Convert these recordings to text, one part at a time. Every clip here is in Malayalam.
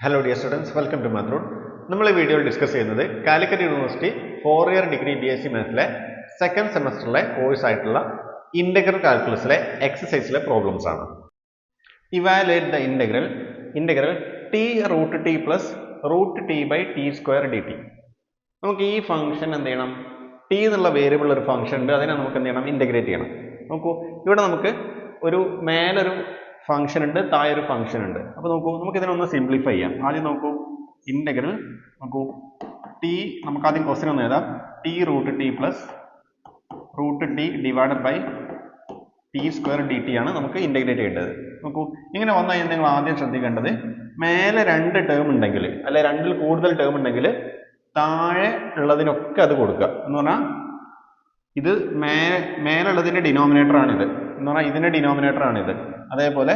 Hello dear students welcome to മാത്രൂൺ നമ്മൾ ഈ വീഡിയോയിൽ ഡിസ്കസ് ചെയ്യുന്നത് Calicut university four year degree B S C മാത്സിലെ second സെമസ്റ്ററിലെ കോഴ്സ് ആയിട്ടുള്ള ഇന്റഗ്രൽ കാൽക്കുലസിലെ എക്സസൈസിലെ പ്രോബ്ലംസ് ആണ്. Evaluate the integral integral T root T plus root T by T square D T നമുക്ക് ഈ ഫംഗ്ഷൻ എന്ത് ചെയ്യണം? ടി എന്നുള്ള വേരിയബിൾ ഒരു ഫംഗ്ഷൻ ഉണ്ട്. അതിനെ നമുക്ക് എന്ത് ചെയ്യണം? ഇന്റഗ്രേറ്റ് ചെയ്യണം. നോക്കൂ. ഇവിടെ നമുക്ക് ഒരു മേലൊരു ഫംഗ്ഷൻ ഉണ്ട് താഴെ ഒരു ഫംഗ്ഷൻ ഉണ്ട്. അപ്പോൾ നോക്കൂ നമുക്ക് ഇതിനൊന്ന് സിംപ്ലിഫൈ ചെയ്യാം. ആദ്യം നോക്കൂ ഇന്റഗ്രൽ നോക്കൂ ടി നമുക്ക് ആദ്യം ക്വസ്റ്റ്യൻ ഒന്ന് എഴുതാം. T root T plus root T divided by T square D T ആണ് നമുക്ക് ഇന്റഗ്രേറ്റ് ചെയ്യേണ്ടത്. നോക്കൂ ഇങ്ങനെ വന്നു കഴിഞ്ഞാൽ നിങ്ങൾ ആദ്യം ശ്രദ്ധിക്കേണ്ടത് മേലെ രണ്ട് ടേം ഉണ്ടെങ്കിൽ അല്ലെ രണ്ടിൽ കൂടുതൽ ടേം ഉണ്ടെങ്കിൽ താഴെ ഉള്ളതിനൊക്കെ അത് കൊടുക്കുക. എന്ന് പറഞ്ഞാൽ ഇത് മേ മേലുള്ളതിന്റെ ഡിനോമിനേറ്റർ ആണിത് എന്ന് പറഞ്ഞാൽ ഇതിന്റെ ഡിനോമിനേറ്റർ ആണിത് അതേപോലെ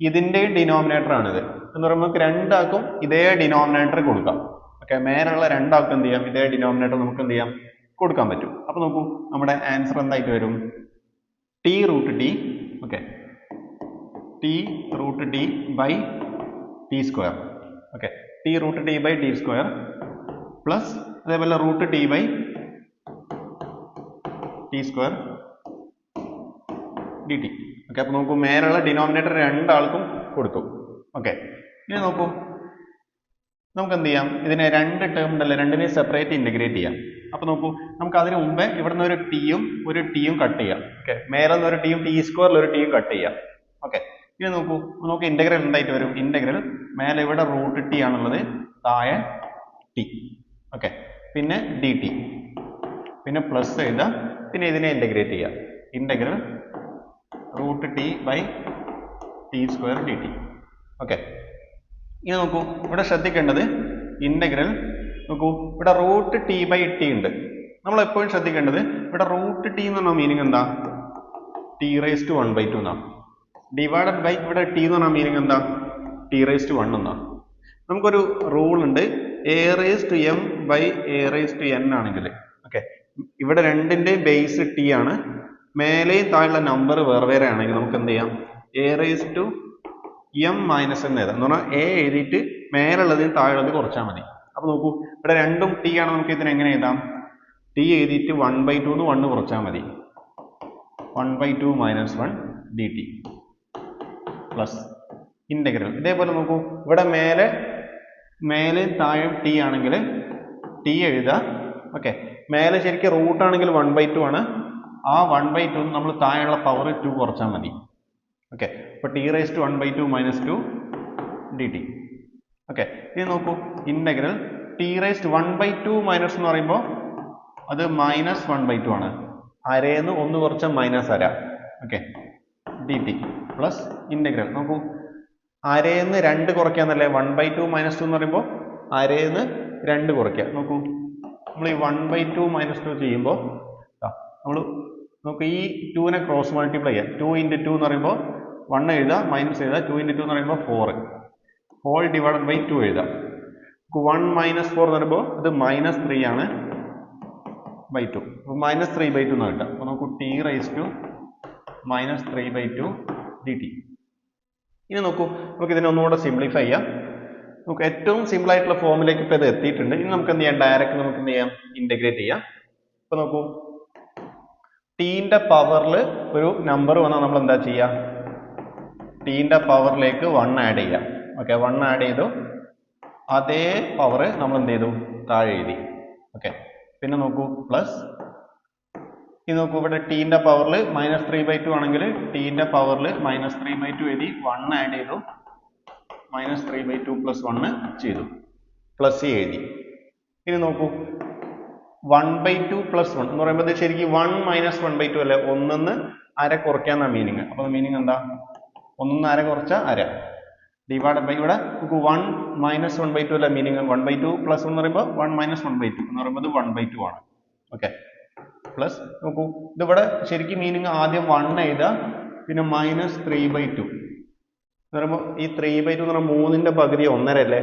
ഇതിന്റെയും ഡിനോമിനേറ്റർ ആണിത് എന്ന് പറയുമ്പോൾ നമുക്ക് രണ്ടാക്കും ഇതേ ഡിനോമിനേറ്റർ കൊടുക്കാം. ഓക്കെ മേലുള്ള രണ്ടാക്കും എന്ത് ചെയ്യാം? ഇതേ ഡിനോമിനേറ്റർ നമുക്ക് എന്ത് ചെയ്യാം? കൊടുക്കാൻ പറ്റും. അപ്പോൾ നോക്കൂ നമ്മുടെ ആൻസർ എന്തായിട്ട് വരും? T root T okay. T root T by T square. Okay T root T by T square plus അതേപോലെ root T by T square D T okay അപ്പോൾ നോക്കൂ മേലുള്ള ഡിനോമിനേറ്റർ രണ്ടാൾക്കും കൊടുത്തു. ഓക്കെ ഇനി നോക്കൂ. നമുക്ക് എന്ത് ചെയ്യാം? ഇതിനെ രണ്ട് ടേം ഉണ്ടല്ലോ രണ്ടിനെ സെപ്പറേറ്റ് ഇന്റഗ്രേറ്റ് ചെയ്യാം. അപ്പോൾ നോക്കൂ നമുക്ക് അതിന് മുമ്പേ ഇവിടെ നിന്ന് ഒരു ടിയും ഒരു ടിയും കട്ട് ചെയ്യാം. ഓക്കെ മേലെ നിന്ന് ഒരു ടിയും ടി സ്ക്വയറിൽ ഒരു ടിയും കട്ട് ചെയ്യാം. ഓക്കെ ഇനി നോക്കൂ നമുക്ക് ഇന്റഗ്രൽ എന്തായിട്ട് വരും? ഇന്റഗ്രൽ മേലെ ഇവിടെ റൂട്ട് ടി ആണുള്ളത് താഴെ ടി ഓക്കെ പിന്നെ ഡി ടി പിന്നെ പ്ലസ് എഴുതാം പിന്നെ ഇതിനെ ഇന്റഗ്രേറ്റ് ചെയ്യാം. Integral root T by T square D T okay ഇനി നോക്കൂ ഇവിടെ ശ്രദ്ധിക്കേണ്ടത് ഇന്റഗ്രൽ നോക്കൂ ഇവിടെ റൂട്ട് ടി ബൈ ടി ഉണ്ട്. നമ്മൾ എപ്പോഴും ശ്രദ്ധിക്കേണ്ടത് ഇവിടെ റൂട്ട് ടി എന്ന് പറഞ്ഞ മീനിങ് എന്താ? T raise to one by two എന്നാണ് ഡിവൈഡഡ് ബൈ ഇവിടെ ടി എന്ന് പറഞ്ഞ മീനിങ് എന്താ? ടി റേസ് ടു വൺ എന്നാണ് നമുക്കൊരു റൂൾ ഉണ്ട് A raise to M by A raise to N ആണെങ്കിൽ ഓക്കെ ഇവിടെ രണ്ടിന്റെയും ബേസ് ടി ആണ്. മേലെയും താഴെയുള്ള നമ്പർ വേറെ വേറെ ആണെങ്കിൽ നമുക്ക് എന്ത് ചെയ്യാം? A raise to M minus എന്ന് എഴുതാം എന്ന് പറഞ്ഞാൽ എ എഴുതിയിട്ട് മേലുള്ളതിന് താഴെയുള്ളത് കുറച്ചാൽ മതി. അപ്പോൾ നോക്കൂ ഇവിടെ രണ്ടും ടി ആണ്. നമുക്ക് ഇതിന് എങ്ങനെ എഴുതാം? ടി എഴുതിയിട്ട് വൺ ബൈ ടു എന്ന് വണ്ണ് കുറച്ചാൽ മതി. One by two minus one D T plus integral ഇതേപോലെ നോക്കൂ ഇവിടെ മേലെ മേലെ താഴെ ടി ആണെങ്കിൽ ടി എഴുതാം ഓക്കെ മേലെ ശരിക്കും റൂട്ട് ആണെങ്കിൽ വൺ ബൈ ടു ആണ്. ആ വൺ ബൈ ടു നമ്മൾ താഴെയുള്ള പവർ ടു കുറച്ചാൽ മതി. ഓക്കെ അപ്പോൾ T raise to one by two minus two D T okay ഇനി നോക്കൂ. Integral T raise one by two minus എന്ന് പറയുമ്പോൾ അത് മൈനസ് വൺ ബൈ ടു ആണ്. അരേന്ന് ഒന്ന് കുറച്ച മൈനസ് അര. Okay D T plus integral നോക്കൂ. അരേന്ന് രണ്ട് കുറയ്ക്കാന്നല്ലേ? One by two minus two എന്ന് പറയുമ്പോൾ അരേന്ന് രണ്ട് കുറയ്ക്കുക നോക്കൂ. നമ്മൾ ഈ one by two minus two ചെയ്യുമ്പോൾ നമ്മൾ നമുക്ക് ഈ ടുവിനെ ക്രോസ് മൾട്ടിപ്ലൈ ചെയ്യാം. ടു ഇന്റു ടു എന്ന് പറയുമ്പോൾ വൺ എഴുതാം മൈനസ് എഴുതാം. ടു ഇന്റു ടു എന്ന് പറയുമ്പോൾ four whole divided by two എഴുതാം. നമുക്ക് വൺ മൈനസ് ഫോർ എന്ന് പറയുമ്പോൾ അത് മൈനസ് ത്രീ ആണ് ബൈ ടു അപ്പോൾ മൈനസ് ത്രീ ബൈ ടു എന്ന് കിട്ടാം. അപ്പോൾ നമുക്ക് t raise to minus three by two d t ഇനി നോക്കൂ നമുക്ക് ഇതിനെ ഒന്നുകൂടെ സിംപ്ലിഫൈ ചെയ്യാം. നമുക്ക് ഏറ്റവും സിമ്പിൾ ആയിട്ടുള്ള ഫോമിലേക്ക് ഇപ്പോൾ ഇത് എത്തിയിട്ടുണ്ട്. ഇനി നമുക്ക് എന്ത് ചെയ്യാം? ഡയറക്റ്റ് നമുക്ക് എന്ത് ചെയ്യാം? ഇന്റഗ്രേറ്റ് ചെയ്യാം. ഇപ്പോൾ നോക്കൂ. ടീന്റെ പവറിൽ ഒരു നമ്പർ വന്നാൽ നമ്മൾ എന്താ ചെയ്യുക ടീന്റെ പവറിലേക്ക് വൺ ആഡ് ചെയ്യാം. ഓക്കെ വൺ ആഡ് ചെയ്തു. അതേ പവർ നമ്മൾ എന്ത് ചെയ്തു? താഴെ എഴുതി. ഓക്കെ പിന്നെ നോക്കൂ പ്ലസ് ഇനി നോക്കൂ ഇവിടെ ടീന്റെ പവറിൽ മൈനസ് ത്രീ ബൈ ടു ആണെങ്കിൽ ടീന്റെ പവറിൽ മൈനസ് ത്രീ ബൈ ടു എഴുതി വൺ ആഡ് ചെയ്തു. Minus three by two plus one ചെയ്തു. പ്ലസ് എഴുതി. ഇനി നോക്കൂ. One by two plus one എന്ന് പറയുമ്പോൾ ശരിക്കും one minus one by two അല്ലേ? ഒന്നിന്ന് അര കുറയ്ക്കാന്ന മീനിങ് അപ്പോൾ മീനിങ് എന്താ? ഒന്നിന്ന് അര കുറച്ച അര. ഡിവൈഡ് ബൈ ഇവിടെ നമുക്ക് one minus one by two അല്ല meaning one by two plus എന്ന് പറയുമ്പോൾ one minus one by two എന്ന് പറയുമ്പോൾ വൺ ബൈ ടു ആണ്. ഓക്കെ പ്ലസ് നോക്കൂ ഇതിവിടെ ശരിക്കും മീനിങ് ആദ്യം വൺ എഴുതുക പിന്നെ മൈനസ് ത്രീ ബൈ ടു എന്ന് പറയുമ്പോൾ ഈ ത്രീ ബൈ ടു എന്ന് പറയുമ്പോൾ മൂന്നിന്റെ പകുതി ഒന്നര അല്ലേ?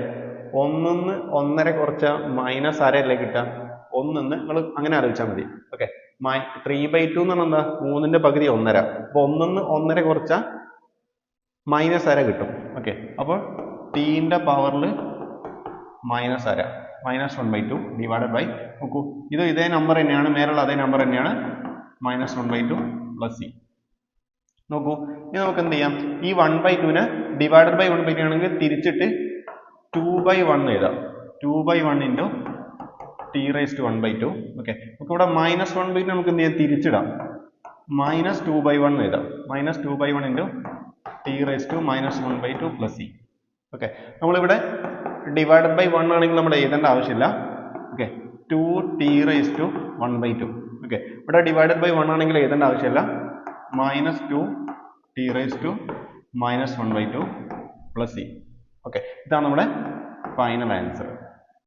ഒന്നിന്ന് ഒന്നര കുറച്ച മൈനസ് അരല്ലേ കിട്ടുക? ഒന്നിന്ന് നിങ്ങൾ അങ്ങനെ ആലോചിച്ചാൽ മതി. Okay my three by two എന്ന് പറഞ്ഞാൽ എന്താ? മൂന്നിന്റെ പകുതി ഒന്നര. അപ്പോൾ ഒന്നിന്ന് ഒന്നര കുറച്ച മൈനസ് അര കിട്ടും. ഓക്കെ അപ്പോൾ ടീന്റെ പവറിൽ മൈനസ് അര. Minus one by two divided by നോക്കൂ. ഇത് ഇതേ നമ്പർ തന്നെയാണ്. മേലുള്ള അതേ നമ്പർ തന്നെയാണ്. Minus one by two plus C നോക്കൂ. ഇനി നമുക്ക് എന്ത് ചെയ്യാം ഈ one by ടുവിനെ divided by one by two ആണെങ്കിൽ തിരിച്ചിട്ട് ടു ബൈ വൺ എഴുതാം. Two by one into T raise to one by two okay നമുക്ക് ഇവിടെ മൈനസ് വൺ ബൈ ടു നമുക്ക് എന്ത് ചെയ്യാം തിരിച്ചിടാം. മൈനസ് ടു ബൈ വൺ എഴുതാം. Minus two by one into T raise to minus one by two plus C okay നമ്മളിവിടെ ഡിവൈഡഡ് ബൈ വൺ ആണെങ്കിൽ നമ്മൾ എഴുതേണ്ട ആവശ്യമില്ല. Okay two T raise to one by two okay ഇവിടെ ഡിവൈഡഡ് ബൈ വൺ ആണെങ്കിൽ എഴുതേണ്ട ആവശ്യമില്ല. Minus two T raise to minus one by two plus C okay ഇതാണ് നമ്മുടെ ഫൈനൽ ആൻസർ